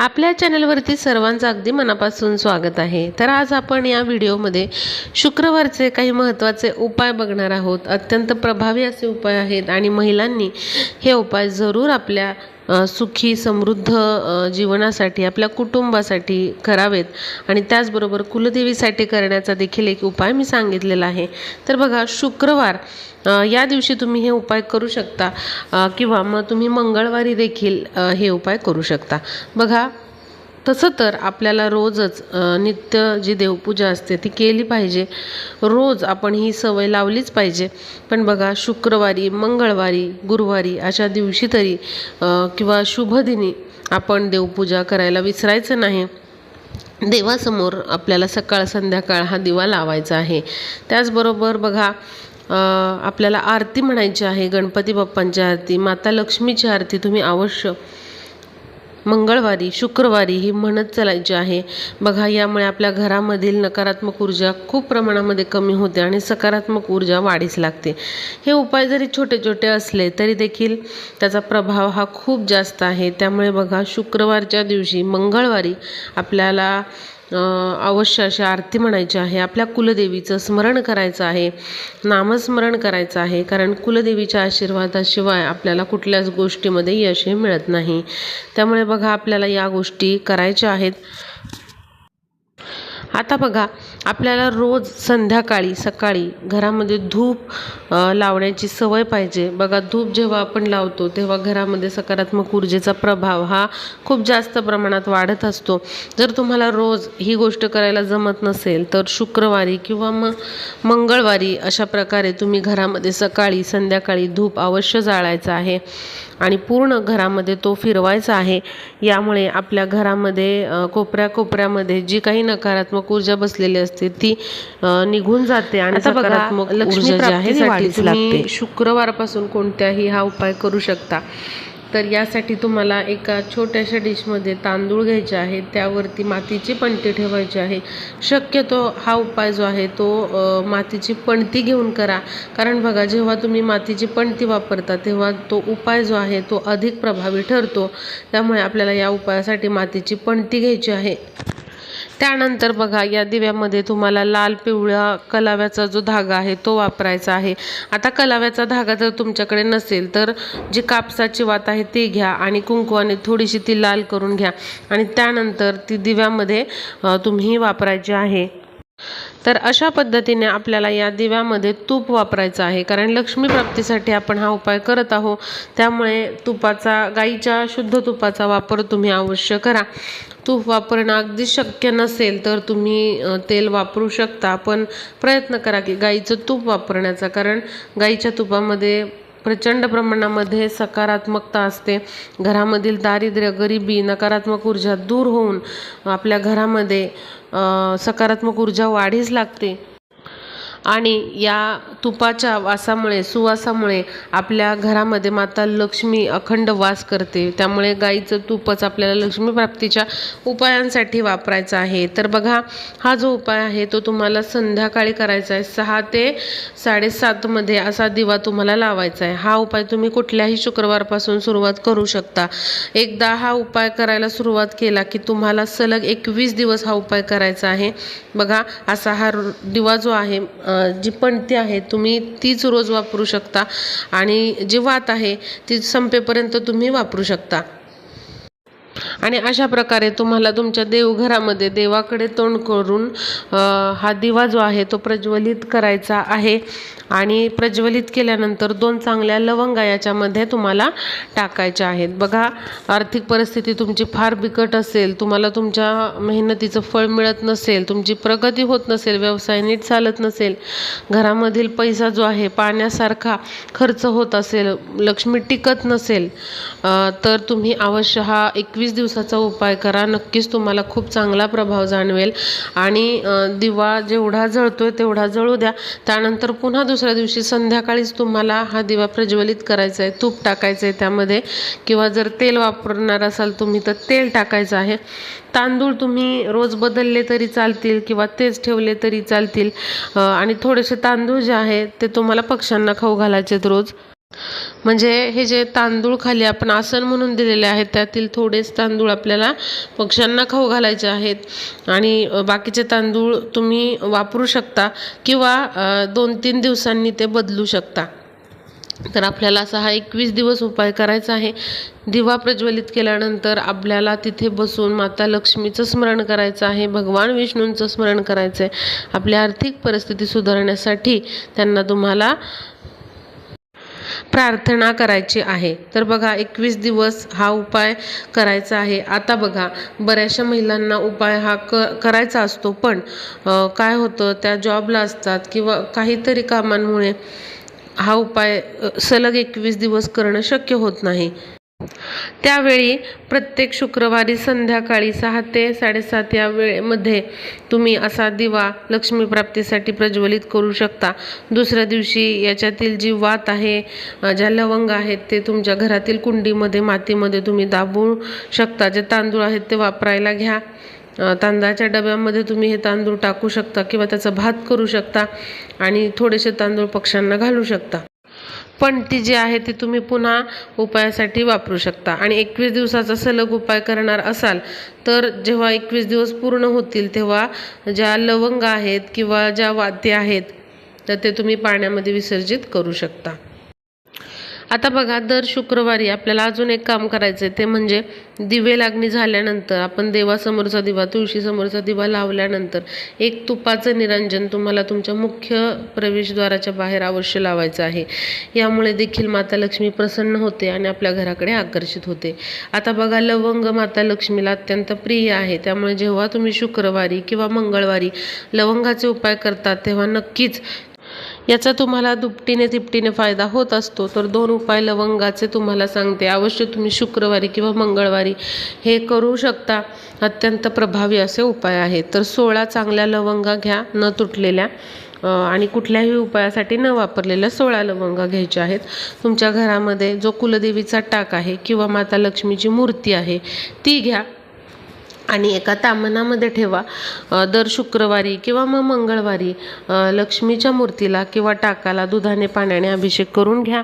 आपल्या चॅनलवरती सर्वांचं अगदी मनापासून स्वागत आहे. तर आज आपण या व्हिडिओमध्ये शुक्रवारचे काही महत्त्वाचे उपाय बघणार आहोत. अत्यंत प्रभावी असे उपाय आहेत आणि महिलांनी हे उपाय जरूर आपल्या सुखी समृद्ध जीवनासाठी आपल्या कुटुंबासाठी करावेत. आणि त्याचबरोबर कुलदेवीसाठी करण्याचा देखील एक उपाय मी सांगितलेला आहे. तर बघा शुक्रवार या दिवशी तुम्ही हे उपाय करू शकता किंवा मग तुम्ही मंगळवारी देखील हे उपाय करू शकता. बघा तसं तर आपल्याला रोजच नित्य जी देवपूजा असते ती केली पाहिजे. रोज आपण ही सवय लावलीच पाहिजे. पण बघा शुक्रवारी मंगळवारी गुरुवारी अशा दिवशी तरी किंवा शुभदिनी आपण देवपूजा करायला विसरायचं नाही. देवासमोर आपल्याला सकाळ संध्याकाळ हा दिवा लावायचा आहे. त्याचबरोबर बघा आपल्याला आरती म्हणायची आहे. गणपती बाप्पांची आरती माता लक्ष्मीची आरती तुम्ही अवश्य मंगळवारी शुक्रवारी ही म्हणत चालायची आहे. बघा यामुळे आपल्या घरामधील नकारात्मक ऊर्जा खूप प्रमाणामध्ये कमी होते आणि सकारात्मक ऊर्जा वाढीस लागते. हे उपाय जरी छोटे छोटे असले तरी देखील त्याचा प्रभाव हा खूप जास्त आहे. त्यामुळे बघा शुक्रवारच्या दिवशी मंगळवारी आपल्याला अवश्य अशी आरती म्हणायची आहे. आपल्या कुलदेवीचं स्मरण करायचं आहे. नामस्मरण करायचं आहे. कारण कुलदेवीच्या आशीर्वादाशिवाय आपल्याला कुठल्याच गोष्टीमध्ये यश हे मिळत नाही. त्यामुळे बघा आपल्याला या गोष्टी करायच्या आहेत. आता बघा आपल्याला रोज संध्याकाळी सकाळी घरामध्ये धूप लावण्याची सवय पाहिजे. बघा धूप जेव्हा आपण लावतो तेव्हा घरामध्ये सकारात्मक ऊर्जेचा प्रभाव हा खूप जास्त प्रमाणात वाढत असतो. जर तुम्हाला रोज ही गोष्ट करायला जमत नसेल तर शुक्रवारी किंवा मग मंगळवारी अशा प्रकारे तुम्ही घरामध्ये सकाळी संध्याकाळी धूप अवश्य जाळायचं आहे. आणि पूर्ण घरामध्ये तो फिरवायचा आहे यामुळे आपल्या घरामध्ये कोपऱ्या कोपऱ्यामध्ये जी काही नकारात्मक ऊर्जा बसलेली असते ती निघून जाते आणि सकारात्मक ऊर्जा जी आहे. शुक्रवारपासून कोणत्याही हा उपाय करू शकता तर यासाठी तुम्हाला एका छोट्याशा डिशमध्ये तांदूळ घ्यायचे आहे त्यावरती मातीची पणती ठेवायची आहे. शक्यतो हा उपाय जो आहे तो मातीची पणती घेऊन करा. कारण बघा जेव्हा तुम्ही मातीची पणती वापरता तेव्हा तो उपाय जो आहे तो अधिक प्रभावी ठरतो. त्यामुळे आपल्याला या उपायासाठी मातीची पणती घ्यायची आहे. त्यानंतर बघा या दिव्यामध्ये तुम्हाला लाल पिवळा कलाव्याचा जो धागा आहे तो वापरायचा आहे. आता कलाव्याचा धागा जर तुमच्याकडे नसेल तर जी कापसाची वात आहे ती घ्या आणि कुंकवाने थोडीशी ती लाल करून घ्या. आणि त्यानंतर ती दिव्यामध्ये तुम्ही वापरायची आहे. तर अशा पद्धतीने आपल्याला या दिव्यामध्ये तूप वापरायचं आहे. कारण लक्ष्मी प्राप्तीसाठी आपण हा उपाय करत आहोत. त्यामुळे तुपाचा गाईच्या शुद्ध तुपाचा वापर तुम्ही अवश्य करा. तूप वापरणं अगदी शक्य नसेल तर तुम्ही तेल वापरू शकता. पण प्रयत्न करा की गाईचं तूप वापरण्याचा. कारण गाईच्या तुपामध्ये प्रचंड प्रमाणामध्ये सकारात्मकता असते. घरामधील दारिद्र्य गरिबी नकारात्मक ऊर्जा दूर होऊन आपल्या घरामध्ये सकारात्मक ऊर्जा वाढीस लागते. आणि या तुपाच्या वासामुळे सुवासामुळे आपल्या घरामध्ये माता लक्ष्मी अखंड वास करते. त्यामुळे गाईचं तूपच आपल्याला लक्ष्मी प्राप्तीच्या उपायांसाठी वापरायचं आहे. तर बघा हा जो उपाय आहे तो तुम्हाला संध्याकाळी करायचा आहे. सहा ते साडेसातमध्ये असा दिवा तुम्हाला लावायचा आहे. हा उपाय तुम्ही कुठल्याही शुक्रवारपासून सुरुवात करू शकता. एकदा हा उपाय करायला सुरुवात केला की तुम्हाला सलग एकवीस दिवस हा उपाय करायचा आहे. बघा असा हा रो- दिवा जो आहे जी पणती आहे तुम्ही तीच रोज वापरू शकता आणि जी वात आहे ती संपेपर्यंत तुम्ही वापरू शकता. आणि अशा प्रकारे तुम्हाला तुमच्या देवघरामध्ये देवाकडे तोंड करून हा दिवा जो आहे तो प्रज्वलित करायचा आहे. आणि प्रज्वलित केल्यानंतर दोन चांगल्या लवंगा याच्यामध्ये तुम्हाला टाकायच्या आहेत. बघा आर्थिक परिस्थिती तुमची फार बिकट असेल तुम्हाला तुमच्या मेहनतीचं फळ मिळत नसेल तुमची प्रगती होत नसेल व्यवसाय नीट चालत नसेल घरामधील पैसा जो आहे पाण्यासारखा खर्च होत असेल लक्ष्मी टिकत नसेल तर तुम्ही अवश्य हा एकवीस दिवस दिवसाचा उपाय करा. नक्कीच तुम्हाला खूप चांगला प्रभाव जाणवेल. आणि दिवा जेवढा जळतो आहे तेवढा जळू द्या. त्यानंतर पुन्हा दुसऱ्या दिवशी संध्याकाळीच तुम्हाला हा दिवा प्रज्वलित करायचा आहे. तूप टाकायचं आहे त्यामध्ये. किंवा जर तेल वापरणार असाल तुम्ही तर तेल टाकायचं आहे. तांदूळ तुम्ही रोज बदलले तरी चालतील किंवा तेच ठेवले तरी चालतील. आणि थोडेसे तांदूळ जे आहे ते तुम्हाला पक्ष्यांना खाऊ घालायचे आहेत रोज. म्हणजे हे जे तांदूळ खाली आपण आसन म्हणून दिलेले आहेत त्यातील थोडेच तांदूळ आपल्याला पक्ष्यांना खाऊ घालायचे आहेत. आणि बाकीचे तांदूळ तुम्ही वापरू शकता किंवा दोन तीन दिवसांनी ते बदलू शकता. तर आपल्याला असा हा एकवीस दिवस उपाय करायचा आहे. दिवा प्रज्वलित केल्यानंतर आपल्याला तिथे बसून माता लक्ष्मीचं स्मरण करायचं आहे भगवान विष्णूंचं स्मरण करायचं आहे आपली आर्थिक परिस्थिती सुधारण्यासाठी त्यांना तुम्हाला प्रार्थना करायची आहे. तर बघा एकवीस दिवस हा उपाय करायचा आहे. आता बघा बऱ्याचशा महिलांना उपाय हा क करायचा असतो. पण काय होतं त्या जॉबला असतात किंवा काहीतरी कामांमुळे हा उपाय सलग एकवीस दिवस करणं शक्य होत नाही. त्यावेळी प्रत्येक शुक्रवारी संध्याकाळी सहा ते साडेसात या वेळेमध्ये तुम्ही असा दिवा लक्ष्मी प्राप्तीसाठी प्रज्वलित करू शकता. दुसऱ्या दिवशी याच्यातील जी वात आहे ज्या लवंग आहेत ते तुमच्या घरातील कुंडीमध्ये मातीमध्ये तुम्ही दाबू शकता. जे तांदूळ आहेत ते वापरायला घ्या. तांदळाच्या डब्यामध्ये तुम्ही हे तांदूळ टाकू शकता किंवा त्याचा भात करू शकता आणि थोडेसे तांदूळ पक्ष्यांना घालू शकता. पण ती जी आहे ती तुम्ही पुन्हा उपायासाठी वापरू शकता. आणि एकवीस दिवसाचा सलग उपाय करणार असाल तर जेव्हा एकवीस दिवस पूर्ण होतील तेव्हा ज्या लवंग आहेत किंवा ज्या वाद्य आहेत तर ते तुम्ही पाण्यामध्ये विसर्जित करू शकता. आता बघा दर शुक्रवारी आपल्याला अजून एक काम करायचं आहे ते म्हणजे दिवे लागणी झाल्यानंतर आपण देवासमोरचा दिवा तुळशीसमोरचा दिवा लावल्यानंतर एक तुपाचं निरंजन तुम्हाला तुमच्या मुख्य प्रवेशद्वाराच्या बाहेर अवश्य लावायचं आहे. यामुळे देखील माता लक्ष्मी प्रसन्न होते आणि आपल्या घराकडे आकर्षित होते. आता बघा लवंग माता लक्ष्मीला अत्यंत प्रिय आहे. त्यामुळे जेव्हा तुम्ही शुक्रवारी किंवा मंगळवारी लवंगाचे उपाय करतात तेव्हा नक्कीच याचा तुम्हाला दुपटीने तिपटीने फायदा होत असतो. तर दोन उपाय लवंगाचे तुम्हाला सांगते. अवश्य तुम्ही शुक्रवारी किंवा मंगळवारी हे करू शकता. अत्यंत प्रभावी असे उपाय आहेत. तर सोळा चांगल्या लवंगा घ्या न तुटलेल्या. आणि कुठल्याही उपायासाठी न वापरलेल्या सोळा लवंगा घ्यायच्या आहेत. तुमच्या घरामध्ये जो कुलदेवीचा टाक आहे किंवा माता लक्ष्मीची मूर्ती आहे ती घ्या. आणि एका तामनामध्ये ठेवा. दर शुक्रवारी किंवा मग मंगळवारी लक्ष्मीच्या मूर्तीला किंवा टाकाला दुधाने पाण्याने अभिषेक करून घ्या.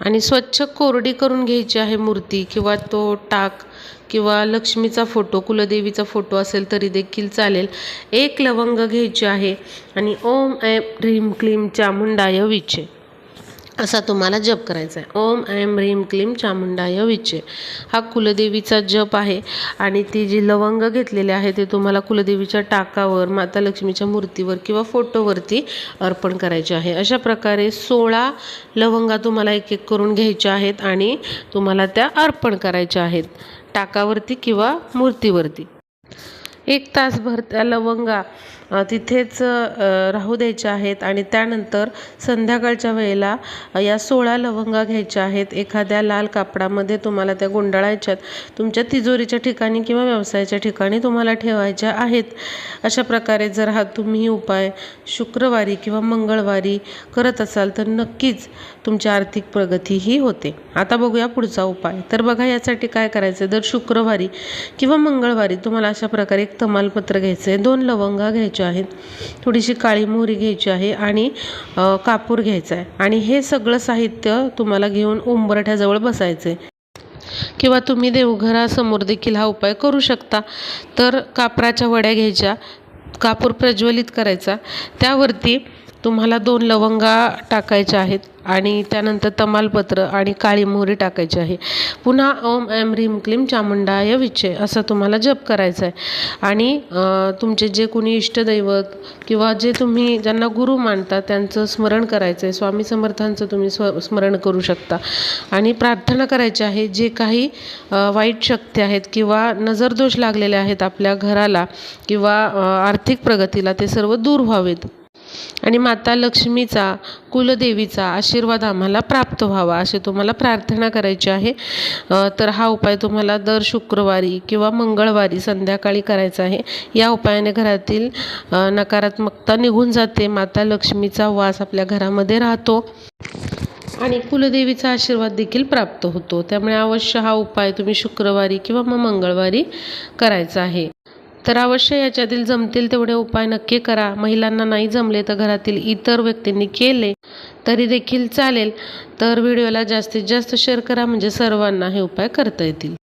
आणि स्वच्छ कोरडी करून घ्यायची आहे मूर्ती किंवा तो टाक किंवा लक्ष्मीचा फोटो कुलदेवीचा फोटो असेल तरी देखील चालेल. एक लवंग घ्यायची आहे आणि ओम ऐ ह्रीम क्लीम चामुंडाय विचे. असा तुम्हाला जप करायचा आहे. ओम ऐं ह्रीम क्लीम चामुंडाय विचे हा कुलदेवीचा जप आहे आणि ती जी लवंग घेतलेली आहे ते तुम्हाला कुलदेवीच्या टाकावर माता लक्ष्मीच्या मूर्तीवर किंवा फोटोवरती अर्पण करायचे आहे. अशा प्रकारे सोळा लवंगा तुम्हाला एक एक करून घ्यायच्या आहेत आणि तुम्हाला त्या अर्पण करायच्या आहेत टाकावरती किंवा मूर्तीवरती. एक तासभर त्या लवंगा तिथेच राहू द्यायच्या आहेत आणि त्यानंतर संध्याकाळच्या वेळेला या सोळा लवंगा घ्यायच्या आहेत. एखाद्या लाल कापडामध्ये तुम्हाला त्या गुंडाळायच्यात तुमच्या तिजोरीच्या ठिकाणी किंवा व्यवसायाच्या ठिकाणी तुम्हाला ठेवायच्या आहेत. अशा प्रकारे जर हा तुम्ही उपाय शुक्रवारी किंवा मंगळवारी करत असाल तर नक्कीच तुमची आर्थिक प्रगती ही होते. आता बघूया पुढचा उपाय. तर बघा यासाठी काय करायचं दर शुक्रवारी किंवा मंगळवारी तुम्हाला अशा प्रकारे एक तमालपत्र घ्यायचं आहे दोन लवंगा घ्यायचे आहेत. थोडीशी काळी मोहरी घ्यायची आहे आणि कापूर घ्यायचा आहे. आणि हे सगळं साहित्य तुम्हाला घेऊन उंबरठ्याजवळ बसायचं आहे किंवा तुम्ही देवघरासमोर देखील हा उपाय करू शकता. तर कापराच्या वड्या घ्यायच्या कापूर प्रज्वलित करायचा. त्यावरती तुम्हाला दोन लवंगा टाकायच्या आहेत. आणि त्यानंतर तमालपत्र आणि काळी मोहरी टाकायची आहे. पुन्हा ओम ऐं ह्रीम क्लीम चामुंडाय विचे असं तुम्हाला जप करायचं आहे. आणि तुमचे जे कोणी इष्टदैवत किंवा जे तुम्ही ज्यांना गुरु मानता त्यांचं स्मरण करायचं आहे. स्वामी समर्थांचं तुम्ही स्व स्मरण करू शकता. आणि प्रार्थना करायची आहे. जे काही वाईट शक्ती आहेत किंवा नजरदोष लागलेले आहेत आपल्या घराला किंवा आर्थिक प्रगतीला ते सर्व दूर व्हावेत. आणि माता लक्ष्मीचा कुलदेवीचा आशीर्वाद आम्हाला प्राप्त व्हावा अशी तुम्हाला प्रार्थना करायची आहे. तर हा उपाय तुम्हाला दर शुक्रवारी किंवा मंगळवारी संध्याकाळी करायचा आहे. या उपायाने घरातील नकारात्मकता निघून जाते माता लक्ष्मीचा वास आपल्या घरामध्ये राहतो आणि कुलदेवीचा आशीर्वाद देखील प्राप्त होतो. त्यामुळे अवश्य हा उपाय तुम्ही शुक्रवारी किंवा मग मंगळवारी करायचा आहे. तर अवश्य याच्यातील जमतील तेवढे उपाय नक्की करा. महिलांना नाही जमले तर घरातील इतर व्यक्तींनी केले तरी देखील चालेल. तर व्हिडिओला जास्तीत जास्त शेअर करा म्हणजे सर्वांना हे उपाय करता येतील.